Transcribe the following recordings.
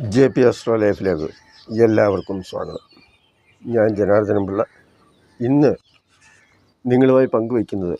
J P astro ലൈഫിലേക്ക് എല്ലാവർക്കും സ്വാഗതം. ഞാൻ ജനാർദ്ദനം പിള്ള. ഇന്ന് നിങ്ങളുമായി പങ്കുവയ്ക്കുന്നത്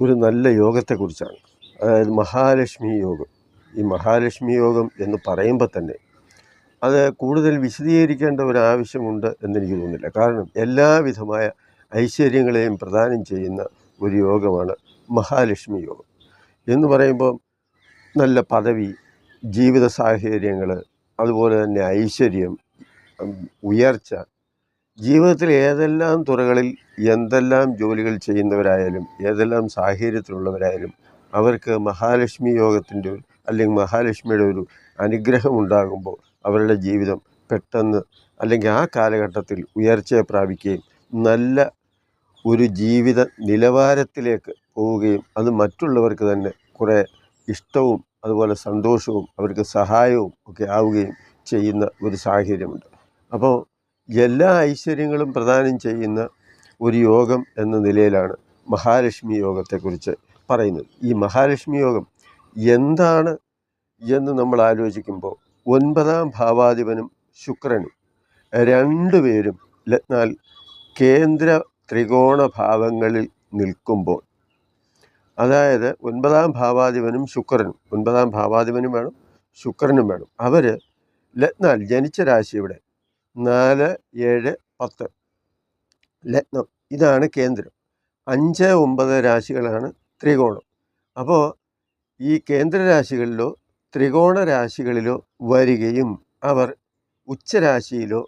ഒരു നല്ല യോഗത്തെക്കുറിച്ചാണ്. അതായത് മഹാലക്ഷ്മി യോഗം. ഈ മഹാലക്ഷ്മി യോഗം എന്ന് പറയുമ്പോൾ തന്നെ അത് കൂടുതൽ വിശദീകരിക്കേണ്ട ഒരു ആവശ്യമുണ്ട് എന്നെനിക്ക് തോന്നുന്നില്ല. കാരണം എല്ലാവിധമായ ഐശ്വര്യങ്ങളെയും പ്രദാനം ചെയ്യുന്ന ഒരു യോഗമാണ് മഹാലക്ഷ്മി യോഗം. എന്ന് പറയുമ്പോൾ നല്ല പദവി ജീവിത സാഹചര്യങ്ങൾ അതുപോലെ തന്നെ ഐശ്വര്യം ഉയർച്ച. ജീവിതത്തിൽ ഏതെല്ലാം തുറകളിൽ എന്തെല്ലാം ജോലികൾ ചെയ്യുന്നവരായാലും ഏതെല്ലാം സാഹചര്യത്തിലുള്ളവരായാലും അവർക്ക് മഹാലക്ഷ്മി യോഗത്തിന്റെ ഒരു അല്ലെങ്കിൽ മഹാലക്ഷ്മിയുടെ ഒരു അനുഗ്രഹം ഉണ്ടാകുമ്പോൾ അവരുടെ ജീവിതം പെട്ടെന്ന് അല്ലെങ്കിൽ ആ കാലഘട്ടത്തിൽ ഉയർച്ചയെ പ്രാപിക്കുകയും നല്ല ഒരു ജീവിത നിലവാരത്തിലേക്ക് പോവുകയും അത് മറ്റുള്ളവർക്ക് തന്നെ കുറേ ഇഷ്ടവും അതുപോലെ സന്തോഷവും അവർക്ക് സഹായവും ഒക്കെ ആവുകയും ചെയ്യുന്ന ഒരു സാഹചര്യമുണ്ട്. അപ്പോൾ എല്ലാ ഐശ്വര്യങ്ങളും പ്രദാനം ചെയ്യുന്ന ഒരു യോഗം എന്ന നിലയിലാണ് മഹാലക്ഷ്മി യോഗത്തെക്കുറിച്ച് പറയുന്നത്. ഈ മഹാലക്ഷ്മി യോഗം എന്താണ് എന്ന് നമ്മൾ ആലോചിക്കുമ്പോൾ ഒൻപതാം ഭാവാധിപനും ശുക്രനും രണ്ടുപേരും ലഗ്നാൽ കേന്ദ്ര ത്രികോണ ഭാവങ്ങളിൽ നിൽക്കുമ്പോൾ അതായത് ഒൻപതാം ഭാവാധിപനും ശുക്രനും ഒൻപതാം ഭാവാധിപനും വേണം ശുക്രനും വേണം. അവർ ലഗ്നാൽ ജനിച്ച രാശി ഇവിടെ നാല് ഏഴ് പത്ത്. ലഗ്നം ഇതാണ് കേന്ദ്രം. അഞ്ച് ഒമ്പത് രാശികളാണ് ത്രികോണം. അപ്പോൾ ഈ കേന്ദ്രരാശികളിലോ ത്രികോണ രാശികളിലോ വരികയും അവർ ഉച്ചരാശിയിലോ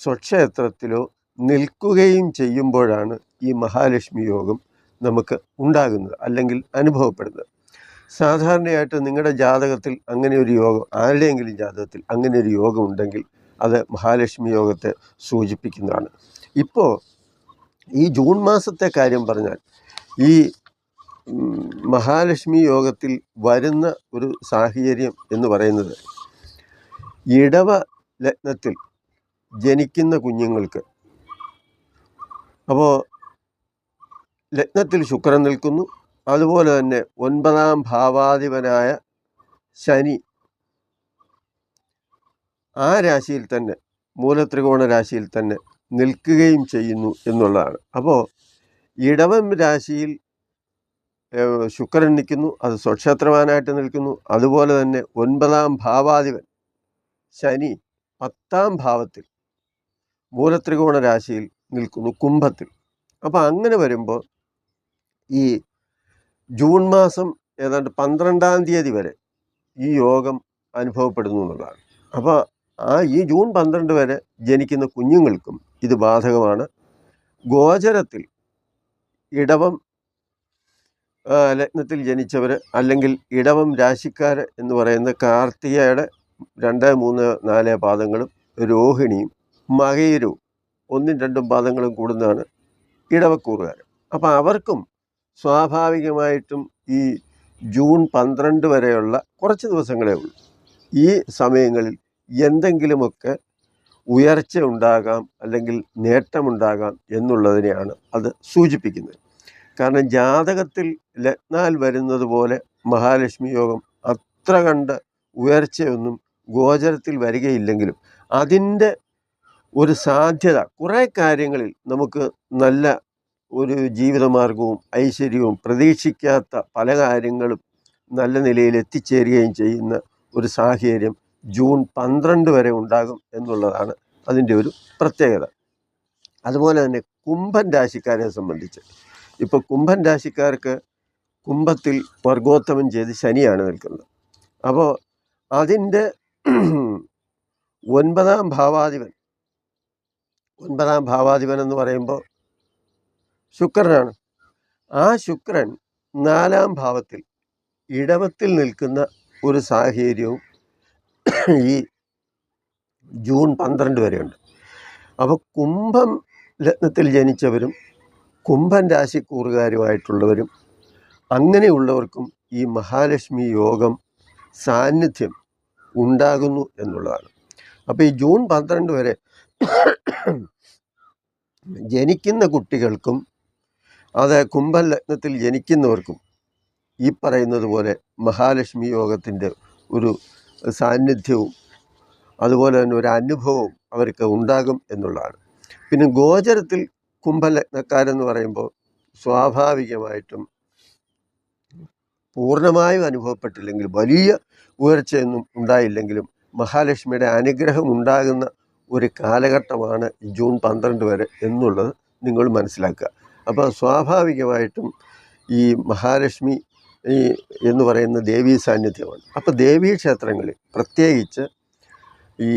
സ്വക്ഷേത്രത്തിലോ നിൽക്കുകയും ചെയ്യുമ്പോഴാണ് ഈ മഹാലക്ഷ്മി യോഗം നമുക്ക് ഉണ്ടാകുന്നത് അല്ലെങ്കിൽ അനുഭവപ്പെടുന്നത്. സാധാരണയായിട്ട് നിങ്ങളുടെ ജാതകത്തിൽ അങ്ങനെ ഒരു യോഗം ആരുടെയെങ്കിലും ജാതകത്തിൽ അങ്ങനെ ഒരു യോഗം ഉണ്ടെങ്കിൽ അത് മഹാലക്ഷ്മി യോഗത്തെ സൂചിപ്പിക്കുന്നതാണ്. ഇപ്പോൾ ഈ ജൂൺ മാസത്തെ കാര്യം പറഞ്ഞാൽ ഈ മഹാലക്ഷ്മി യോഗത്തിൽ വരുന്ന ഒരു സാഹചര്യം എന്ന് പറയുന്നത് ഇടവ ലഗ്നത്തിൽ ജനിക്കുന്ന കുഞ്ഞുങ്ങൾക്ക്. അപ്പോൾ ലഗ്നത്തിൽ ശുക്രൻ നിൽക്കുന്നു. അതുപോലെ തന്നെ ഒൻപതാം ഭാവാധിപനായ ശനി ആ രാശിയിൽ തന്നെ മൂലത്രികോണ രാശിയിൽ തന്നെ നിൽക്കുകയും ചെയ്യുന്നു എന്നുള്ളതാണ്. അപ്പോൾ ഇടവം രാശിയിൽ ശുക്രൻ നിൽക്കുന്നു അത് സ്വക്ഷേത്രവാനായിട്ട് നിൽക്കുന്നു. അതുപോലെ തന്നെ ഒൻപതാം ഭാവാധിപൻ ശനി പത്താം ഭാവത്തിൽ മൂലത്രികോണ രാശിയിൽ നിൽക്കുന്നു കുംഭത്തിൽ. അപ്പോൾ അങ്ങനെ വരുമ്പോൾ ഈ ജൂൺ മാസം ഏതാണ്ട് പന്ത്രണ്ടാം തീയതി വരെ ഈ യോഗം അനുഭവപ്പെടുന്നു എന്നുള്ളതാണ്. അപ്പോൾ ആ ഈ ജൂൺ പന്ത്രണ്ട് വരെ ജനിക്കുന്ന കുഞ്ഞുങ്ങൾക്കും ഇത് ബാധകമാണ്. ഗോചരത്തിൽ ഇടവം ലഗ്നത്തിൽ ജനിച്ചവർ അല്ലെങ്കിൽ ഇടവം രാശിക്കാർ എന്ന് പറയുന്ന കാർത്തികയുടെ രണ്ട് മൂന്ന് നാല് പാദങ്ങളും രോഹിണിയും മകയിരവും ഒന്നും രണ്ടും പാദങ്ങളും കൂടുന്നതാണ് ഇടവക്കൂറുകാർ അപ്പോൾ അവർക്കും സ്വാഭാവികമായിട്ടും ഈ ജൂൺ പന്ത്രണ്ട് വരെയുള്ള കുറച്ച് ദിവസങ്ങളേ ഉള്ളൂ. ഈ സമയങ്ങളിൽ എന്തെങ്കിലുമൊക്കെ ഉയർച്ച ഉണ്ടാകാം അല്ലെങ്കിൽ നേട്ടമുണ്ടാകാം എന്നുള്ളതിനെയാണ് അത് സൂചിപ്പിക്കുന്നത്. കാരണം ജാതകത്തിൽ ലഗ്നാൽ വരുന്നത് പോലെ മഹാലക്ഷ്മി യോഗം അത്ര കണ്ട് ഉയർച്ചയൊന്നും ഗോചരത്തിൽ വരികയില്ലെങ്കിലും അതിന്റെ ഒരു സാധ്യത കുറേ കാര്യങ്ങളിൽ നമുക്ക് നല്ല ഒരു ജീവിതമാർഗവും ഐശ്വര്യവും പ്രതീക്ഷിക്കാത്ത പല കാര്യങ്ങളും നല്ല നിലയിൽ എത്തിച്ചേരുകയും ചെയ്യുന്ന ഒരു സാഹചര്യം ജൂൺ പന്ത്രണ്ട് വരെ ഉണ്ടാകും എന്നുള്ളതാണ് അതിന്റെ ഒരു പ്രത്യേകത. അതുപോലെ തന്നെ കുംഭൻ രാശിക്കാരെ സംബന്ധിച്ച്. ഇപ്പോൾ കുംഭൻ രാശിക്കാർക്ക് കുംഭത്തിൽ വർഗോത്തമം ചെയ്ത് ശനിയാണ് നിൽക്കുന്നത്. അപ്പോൾ അതിന്റെ ഒൻപതാം ഭാവാധിപൻ ഒൻപതാം ഭാവാധിപൻ എന്ന് പറയുമ്പോൾ ശുക്രനാണ്. ആ ശുക്രൻ നാലാം ഭാവത്തിൽ ഇടവത്തിൽ നിൽക്കുന്ന ഒരു സാഹചര്യവും ഈ ജൂൺ പന്ത്രണ്ട് വരെയുണ്ട്. അപ്പോൾ കുംഭം ലഗ്നത്തിൽ ജനിച്ചവരും കുംഭൻ രാശിക്കൂറുകാരുമായിട്ടുള്ളവരും അങ്ങനെയുള്ളവർക്കും ഈ മഹാലക്ഷ്മി യോഗം സാന്നിധ്യം ഉണ്ടാകുന്നു എന്നുള്ളതാണ്. അപ്പോൾ ഈ ജൂൺ പന്ത്രണ്ട് വരെ ജനിക്കുന്ന കുട്ടികൾക്കും അത് കുംഭൻ ലഗ്നത്തിൽ ജനിക്കുന്നവർക്കും ഈ പറയുന്നത് പോലെ മഹാലക്ഷ്മി യോഗത്തിന്റെ ഒരു സാന്നിധ്യവും അതുപോലെ തന്നെ ഒരു അനുഭവവും അവർക്ക് ഉണ്ടാകും എന്നുള്ളതാണ്. പിന്നെ ഗോചരത്തിൽ കുംഭലഗ്നക്കാരെന്ന് പറയുമ്പോൾ സ്വാഭാവികമായിട്ടും പൂർണമായും അനുഭവപ്പെട്ടില്ലെങ്കിൽ വലിയ ഉയർച്ചയൊന്നും ഉണ്ടായില്ലെങ്കിലും മഹാലക്ഷ്മിയുടെ അനുഗ്രഹം ഉണ്ടാകുന്ന ഒരു കാലഘട്ടമാണ് ജൂൺ പന്ത്രണ്ട് വരെ എന്നുള്ളത് നിങ്ങൾ മനസ്സിലാക്കുക. അപ്പോൾ സ്വാഭാവികമായിട്ടും ഈ മഹാലക്ഷ്മി ഈ എന്ന് പറയുന്ന ദേവീ സാന്നിധ്യമാണ്. അപ്പോൾ ദേവീ ക്ഷേത്രങ്ങളിൽ പ്രത്യേകിച്ച് ഈ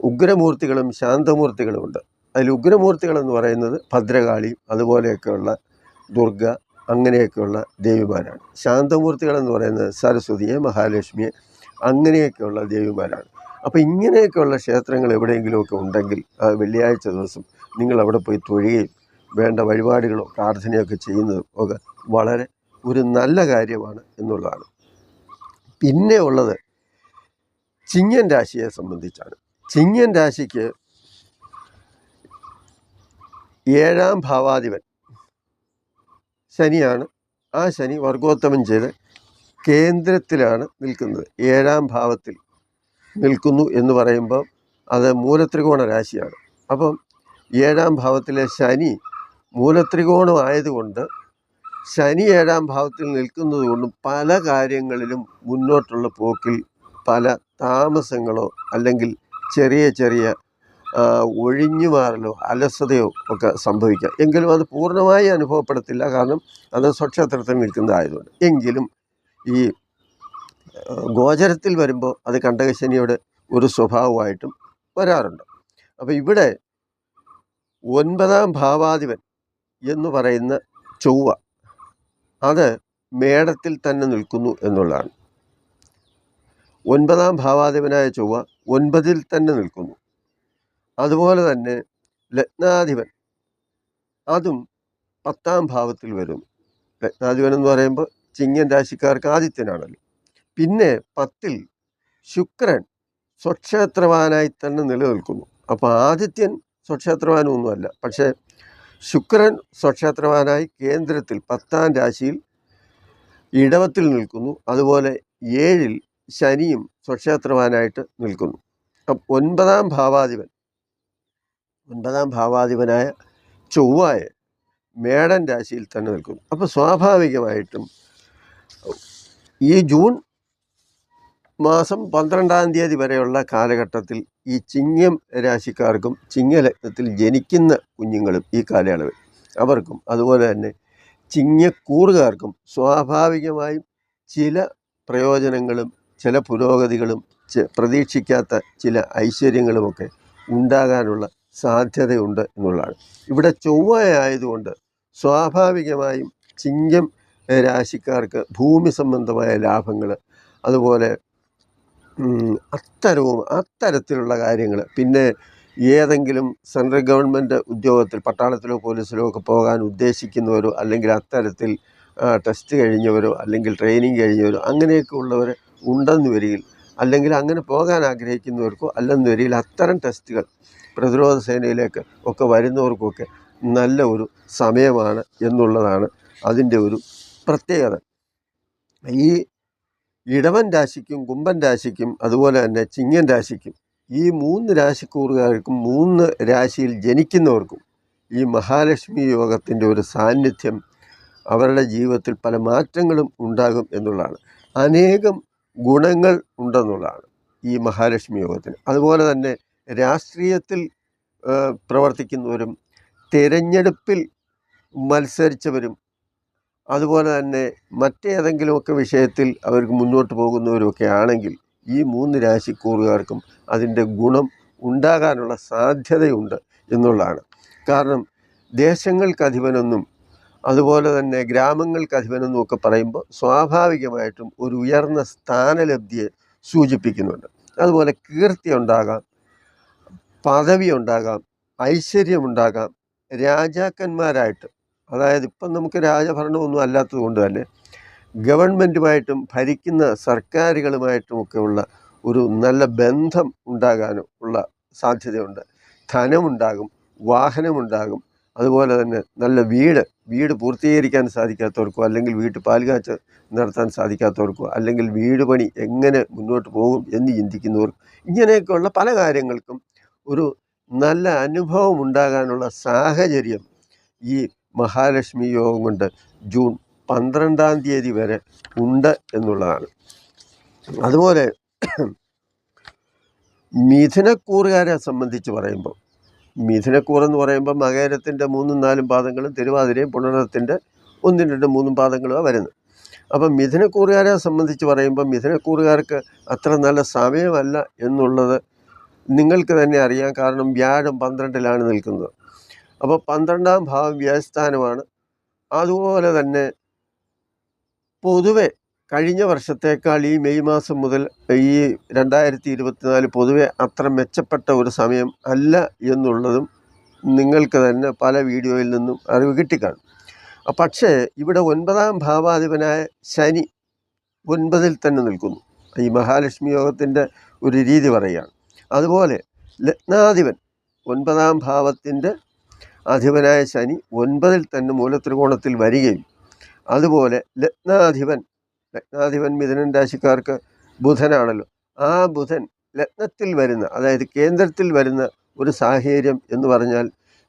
ഉഗ്രമൂർത്തികളും ശാന്തമൂർത്തികളും ഉണ്ട് അതിൽ ഉഗ്രമൂർത്തികളെന്ന് പറയുന്നത് ഭദ്രകാളി അതുപോലെയൊക്കെയുള്ള ദുർഗ അങ്ങനെയൊക്കെയുള്ള ദേവിമാരാണ്. ശാന്തമൂർത്തികളെന്ന് പറയുന്നത് സരസ്വതിയെ മഹാലക്ഷ്മിയെ അങ്ങനെയൊക്കെയുള്ള ദേവിമാരാണ്. അപ്പോൾ ഇങ്ങനെയൊക്കെയുള്ള ക്ഷേത്രങ്ങൾ എവിടെയെങ്കിലുമൊക്കെ ഉണ്ടെങ്കിൽ ആ വെള്ളിയാഴ്ച ദിവസം നിങ്ങൾ അവിടെ പോയി തൊഴുകയും വേണ്ട വഴിപാടുകളോ പ്രാർത്ഥനയൊക്കെ ചെയ്യുന്നതും ഒക്കെ വളരെ ഒരു നല്ല കാര്യമാണ് എന്നുള്ളതാണ്. പിന്നെ ഉള്ളത് ചിങ്ങൻ രാശിയെ സംബന്ധിച്ചാണ്. ചിങ്ങൻ രാശിക്ക് ഏഴാം ഭാവാധിപൻ ശനിയാണ്. ആ ശനി വർഗോത്തമം ചെയ്ത് കേന്ദ്രത്തിലാണ് നിൽക്കുന്നത്. ഏഴാം ഭാവത്തിൽ നിൽക്കുന്നു എന്ന് പറയുമ്പോൾ അത് മൂലത്രികോണ രാശിയാണ്. അപ്പം ഏഴാം ഭാവത്തിലെ ശനി മൂലത്രികോണം ആയതുകൊണ്ട് ശനി ഏഴാം ഭാവത്തിൽ നിൽക്കുന്നത് കൊണ്ടും പല കാര്യങ്ങളിലും മുന്നോട്ടുള്ള പോക്കിൽ പല താമസങ്ങളോ അല്ലെങ്കിൽ ചെറിയ ചെറിയ ഒഴിഞ്ഞു മാറലോ അലസതയോ ഒക്കെ സംഭവിക്കാം. എങ്കിലും അത് പൂർണമായി അനുഭവപ്പെടത്തില്ല. കാരണം അത് സ്വക്ഷേത്രത്തിൽ നിൽക്കുന്നതായതുകൊണ്ട്. എങ്കിലും ഈ ഗോചരത്തിൽ വരുമ്പോൾ അത് കണ്ടകശനിയുടെ ഒരു സ്വഭാവമായിട്ടും വരാറുണ്ട്. അപ്പോൾ ഇവിടെ ഒൻപതാം ഭാവാധിപൻ എന്ന് പറയുന്ന ചൊവ്വ അത് മേടത്തിൽ തന്നെ നിൽക്കുന്നു എന്നുള്ളതാണ്. ഒൻപതാം ഭാവാധിപനായ ചൊവ്വ ഒൻപതിൽ തന്നെ നിൽക്കുന്നു. അതുപോലെ തന്നെ ലഗ്നാധിപൻ അതും പത്താം ഭാവത്തിൽ വരുന്നു ലഗ്നാധിപൻ എന്ന് പറയുമ്പോൾ ചിങ്ങൻ രാശിക്കാർക്ക് ആദിത്യനാണല്ലോ. പിന്നെ പത്തിൽ ശുക്രൻ സ്വക്ഷേത്രവാനായി തന്നെ നിലനിൽക്കുന്നു. അപ്പോൾ ആദിത്യൻ സ്വക്ഷേത്രവാനൊന്നുമല്ല പക്ഷേ ശുക്രൻ സ്വക്ഷേത്രവാനായി കേന്ദ്രത്തിൽ പത്താം രാശിയിൽ ഇടവത്തിൽ നിൽക്കുന്നു. അതുപോലെ ഏഴിൽ ശനിയും സ്വക്ഷേത്രവാനായിട്ട് നിൽക്കുന്നു. ഒൻപതാം ഭാവാധിപൻ ഒൻപതാം ഭാവാധിപനായ ചൊവ്വായ മേടൻ രാശിയിൽ തന്നെ നിൽക്കുന്നു. അപ്പോൾ സ്വാഭാവികമായിട്ടും ഈ ജൂൺ മാസം പന്ത്രണ്ടാം തീയതി വരെയുള്ള കാലഘട്ടത്തിൽ ഈ ചിങ്ങം രാശിക്കാർക്കും ചിങ്ങലഗ്നത്തിൽ ജനിക്കുന്ന കുഞ്ഞുങ്ങളും ഈ കാലയളവിൽ അവർക്കും അതുപോലെ തന്നെ ചിങ്ങക്കൂറുകാർക്കും സ്വാഭാവികമായും ചില പ്രയോജനങ്ങളും ചില പുരോഗതികളും പ്രതീക്ഷിക്കാത്ത ചില ഐശ്വര്യങ്ങളുമൊക്കെ ഉണ്ടാകാനുള്ള സാധ്യതയുണ്ട് എന്നുള്ളതാണ്. ഇവിടെ ചൊവ്വ ആയതുകൊണ്ട് സ്വാഭാവികമായും ചിങ്ങം രാശിക്കാർക്ക് ഭൂമി സംബന്ധമായ ലാഭങ്ങൾ അതുപോലെ അത്തരവും അത്തരത്തിലുള്ള കാര്യങ്ങൾ പിന്നെ ഏതെങ്കിലും സെൻട്രൽ ഗവൺമെന്റ് ഉദ്യോഗത്തിൽ പട്ടാളത്തിലോ പോലീസിലോ ഒക്കെ പോകാൻ ഉദ്ദേശിക്കുന്നവരോ അല്ലെങ്കിൽ അത്തരത്തിൽ ടെസ്റ്റ് കഴിഞ്ഞവരോ അല്ലെങ്കിൽ ട്രെയിനിങ് കഴിഞ്ഞവരോ അങ്ങനെയൊക്കെ ഉള്ളവർ ഉണ്ടെന്ന് വരികിൽ അല്ലെങ്കിൽ അങ്ങനെ പോകാൻ ആഗ്രഹിക്കുന്നവർക്കോ അല്ലെന്ന് വരികിൽ അത്തരം ടെസ്റ്റുകൾ പ്രതിരോധ സേനയിലേക്ക് ഒക്കെ വരുന്നവർക്കൊക്കെ നല്ല ഒരു സമയമാണ് എന്നുള്ളതാണ് അതിന്റെ ഒരു പ്രത്യേകത. ഈ ഇടവൻ രാശിക്കും കുംഭൻ രാശിക്കും അതുപോലെ തന്നെ ചിങ്ങൻ രാശിക്കും ഈ മൂന്ന് രാശിക്കൂറുകാർക്കും മൂന്ന് രാശിയിൽ ജനിക്കുന്നവർക്കും ഈ മഹാലക്ഷ്മി യോഗത്തിന്റെ ഒരു സാന്നിധ്യം അവരുടെ ജീവിതത്തിൽ പല മാറ്റങ്ങളും ഉണ്ടാകും എന്നുള്ളതാണ്. അനേകം ഗുണങ്ങൾ ഉണ്ടെന്നുള്ളതാണ് ഈ മഹാലക്ഷ്മി യോഗത്തിന്. അതുപോലെ തന്നെ രാഷ്ട്രീയത്തിൽ പ്രവർത്തിക്കുന്നവരും തിരഞ്ഞെടുപ്പിൽ മത്സരിച്ചവരും അതുപോലെ തന്നെ മറ്റേതെങ്കിലുമൊക്കെ വിഷയത്തിൽ അവർക്ക് മുന്നോട്ട് പോകുന്നവരുമൊക്കെ ആണെങ്കിൽ ഈ മൂന്ന് രാശിക്കൂറുകാർക്കും അതിന്റെ ഗുണം ഉണ്ടാകാനുള്ള സാധ്യതയുണ്ട് എന്നുള്ളതാണ്. കാരണം ദേശങ്ങൾക്ക് അധിപനൊന്നും അതുപോലെ തന്നെ ഗ്രാമങ്ങൾക്ക് അധിപനെന്നും ഒക്കെ പറയുമ്പോൾ സ്വാഭാവികമായിട്ടും ഒരു ഉയർന്ന സ്ഥാനലബ്ധിയെ സൂചിപ്പിക്കുന്നുണ്ട്. അതുപോലെ കീർത്തി ഉണ്ടാകാം പദവി ഉണ്ടാകാം ഐശ്വര്യമുണ്ടാകാം രാജാക്കന്മാരായിട്ട് അതായത് ഇപ്പം നമുക്ക് രാജഭരണമൊന്നും അല്ലാത്തത് കൊണ്ട് തന്നെ ഗവൺമെന്റുമായിട്ടും ഭരിക്കുന്ന സർക്കാരുകളുമായിട്ടുമൊക്കെ ഉള്ള ഒരു നല്ല ബന്ധം ഉണ്ടാകാനും ഉള്ള സാധ്യതയുണ്ട്. ധനമുണ്ടാകും വാഹനമുണ്ടാകും അതുപോലെ തന്നെ നല്ല വീട് വീട് പൂർത്തീകരിക്കാൻ സാധിക്കാത്തവർക്കോ അല്ലെങ്കിൽ വീട്ടിൽ പാൽകാച്ച് നടത്താൻ സാധിക്കാത്തവർക്കോ അല്ലെങ്കിൽ വീട് പണി എങ്ങനെ മുന്നോട്ട് പോകും എന്ന് ചിന്തിക്കുന്നവർ ഇങ്ങനെയൊക്കെയുള്ള പല കാര്യങ്ങൾക്കും ഒരു നല്ല അനുഭവം ഉണ്ടാകാനുള്ള സാഹചര്യം ഈ മഹാലക്ഷ്മി യോഗം കൊണ്ട് ജൂൺ പന്ത്രണ്ടാം തീയതി വരെ ഉണ്ട് എന്നുള്ളതാണ്. അതുപോലെ മിഥുനക്കൂറുകാരെ സംബന്ധിച്ച് പറയുമ്പോൾ മിഥുനക്കൂർ എന്ന് പറയുമ്പോൾ മകരത്തിന്റെ മൂന്നും നാലും പാദങ്ങളും തിരുവാതിരയും പുണരത്തിന്റെ ഒന്നും രണ്ടും മൂന്നും പാദങ്ങളുമാണ് വരുന്നത്. അപ്പം മിഥുനക്കൂറുകാരെ സംബന്ധിച്ച് പറയുമ്പോൾ മിഥുനക്കൂറുകാർക്ക് അത്ര നല്ല സമയമല്ല എന്നുള്ളത് നിങ്ങൾക്ക് തന്നെ അറിയാം. കാരണം വ്യാഴം പന്ത്രണ്ടിലാണ് നിൽക്കുന്നത്. അപ്പോൾ പന്ത്രണ്ടാം ഭാവം വ്യയസ്ഥാനമാണ് അതുപോലെ തന്നെ പൊതുവെ കഴിഞ്ഞ വർഷത്തേക്കാൾ ഈ മെയ് മാസം മുതൽ ഈ രണ്ടായിരത്തി ഇരുപത്തിനാല് പൊതുവെ അത്ര മെച്ചപ്പെട്ട ഒരു സമയം അല്ല എന്നുള്ളതും നിങ്ങൾക്ക് തന്നെ പല വീഡിയോയിൽ നിന്നും അറിവ് കിട്ടിക്കാണും. പക്ഷേ ഇവിടെ ഒൻപതാം ഭാവാധിപനായ ശനി ഒൻപതിൽ തന്നെ നിൽക്കുന്നു. ഈ മഹാലക്ഷ്മി യോഗത്തിന്റെ ഒരു രീതി പറയുകയാണ്. അതുപോലെ ലഗ്നാധിപൻ ഒൻപതാം ഭാവത്തിന്റെ അധിപനായ ശനി ഒൻപതിൽ തന്നെ മൂലത്രികോണത്തിൽ വരികയും അതുപോലെ ലഗ്നാധിപൻ ലഗ്നാധിപൻ മിഥുനൻ രാശിക്കാർക്ക് ബുധനാണല്ലോ. ആ ബുധൻ ലഗ്നത്തിൽ വരുന്ന അതായത് കേന്ദ്രത്തിൽ വരുന്ന ഒരു സാഹചര്യം എന്ന് പറഞ്ഞാൽ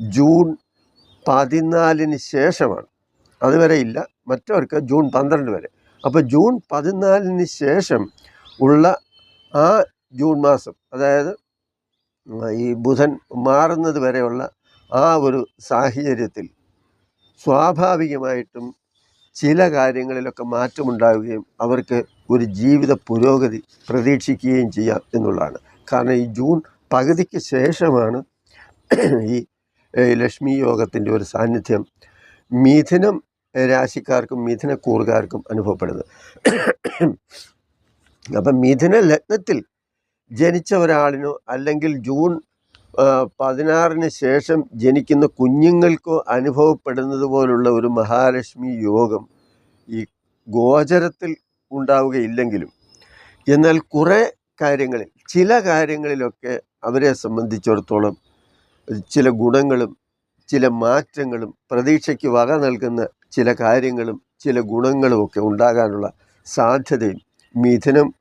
ജൂൺ പതിനാലിന് ശേഷമാണ്. അതുവരെ ഇല്ല മറ്റവർക്ക് ജൂൺ പന്ത്രണ്ട് വരെ. അപ്പോൾ ജൂൺ പതിനാലിന് ശേഷം ഉള്ള ആ ജൂൺ മാസം അതായത് ഈ ബുധൻ മാറുന്നത് വരെയുള്ള ആ ഒരു സാഹചര്യത്തിൽ സ്വാഭാവികമായിട്ടും ചില കാര്യങ്ങളിലൊക്കെ മാറ്റമുണ്ടാവുകയും അവർക്ക് ഒരു ജീവിത പുരോഗതി പ്രതീക്ഷിക്കുകയും ചെയ്യാം എന്നുള്ളതാണ്. കാരണം ഈ ജൂൺ പകുതിക്ക് ശേഷമാണ് ഈ ലക്ഷ്മി യോഗത്തിന്റെ ഒരു സാന്നിധ്യം മിഥുനം രാശിക്കാർക്കും മിഥുന കൂറുകാർക്കും അനുഭവപ്പെടുന്നത്. അപ്പം മിഥുന ലഗ്നത്തിൽ ജനിച്ച ഒരാളിനോ അല്ലെങ്കിൽ ജൂൺ പതിനാറിന് ശേഷം ജനിക്കുന്ന കുഞ്ഞുങ്ങൾക്ക് അനുഭവപ്പെടുന്നത് പോലുള്ള ഒരു മഹാലക്ഷ്മി യോഗം ഈ ഗോചരത്തിൽ ഉണ്ടാവുകയില്ലെങ്കിലും എന്നാൽ കുറേ കാര്യങ്ങളിൽ ചില കാര്യങ്ങളിലൊക്കെ അവരെ സംബന്ധിച്ചിടത്തോളം ചില ഗുണങ്ങളും ചില മാറ്റങ്ങളും പ്രതീക്ഷയ്ക്ക് വക നൽകുന്ന ചില കാര്യങ്ങളും ചില ഗുണങ്ങളും ഒക്കെ ഉണ്ടാകാനുള്ള സാധ്യതയും മിഥുനം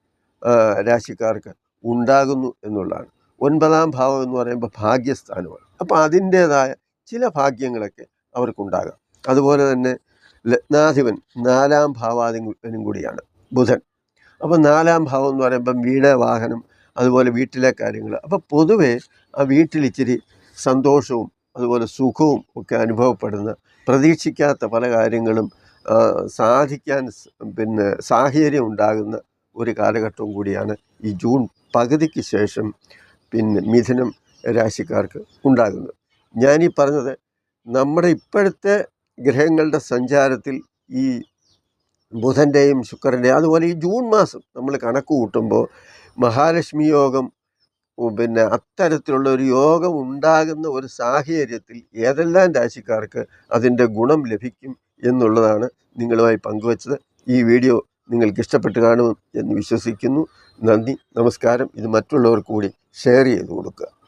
രാശിക്കാർക്ക് ഉണ്ടാകുന്നു എന്നുള്ളതാണ്. ഒൻപതാം ഭാവം എന്ന് പറയുമ്പോൾ ഭാഗ്യസ്ഥാനമാണ്. അപ്പോൾ അതിന്റേതായ ചില ഭാഗ്യങ്ങളൊക്കെ അവർക്കുണ്ടാകാം. അതുപോലെ തന്നെ ലഗ്നാധിപൻ നാലാം ഭാവാധിപനും കൂടിയാണ് ബുധൻ. അപ്പോൾ നാലാം ഭാവം എന്ന് പറയുമ്പം വീട് വാഹനം അതുപോലെ വീട്ടിലെ കാര്യങ്ങൾ. അപ്പോൾ പൊതുവേ ആ വീട്ടിൽ ഇച്ചിരി സന്തോഷവും അതുപോലെ സുഖവും ഒക്കെ അനുഭവപ്പെടുന്ന പ്രതീക്ഷിക്കാത്ത പല കാര്യങ്ങളും സാധിക്കാൻ പിന്നെ സാഹചര്യം ഉണ്ടാകുന്ന ഒരു കാലഘട്ടവും കൂടിയാണ് ഈ ജൂൺ പകുതിക്ക് ശേഷം പിന്നെ മിഥുനം രാശിക്കാർക്ക് ഉണ്ടാകുന്നത്. ഞാനീ പറഞ്ഞത് നമ്മുടെ ഇപ്പോഴത്തെ ഗ്രഹങ്ങളുടെ സഞ്ചാരത്തിൽ ഈ ബുധന്റെയും ശുക്രന്റെയും അതുപോലെ ഈ ജൂൺ മാസം നമ്മൾ കണക്ക് കൂട്ടുമ്പോൾ മഹാലക്ഷ്മി യോഗം പിന്നെ അത്തരത്തിലുള്ള ഒരു യോഗം ഉണ്ടാകുന്ന ഒരു സാഹചര്യത്തിൽ ഏതെല്ലാം രാശിക്കാർക്ക് അതിന്റെ ഗുണം ലഭിക്കും എന്നുള്ളതാണ് നിങ്ങളുമായി പങ്കുവച്ചത്. ഈ വീഡിയോ നിങ്ങൾക്ക് ഇഷ്ടപ്പെട്ട് കാണും എന്ന് വിശ്വസിക്കുന്നു. നന്ദി നമസ്കാരം. ഇത് മറ്റുള്ളവർക്ക് കൂടി ഷെയർ ചെയ്ത് കൊടുക്കുക.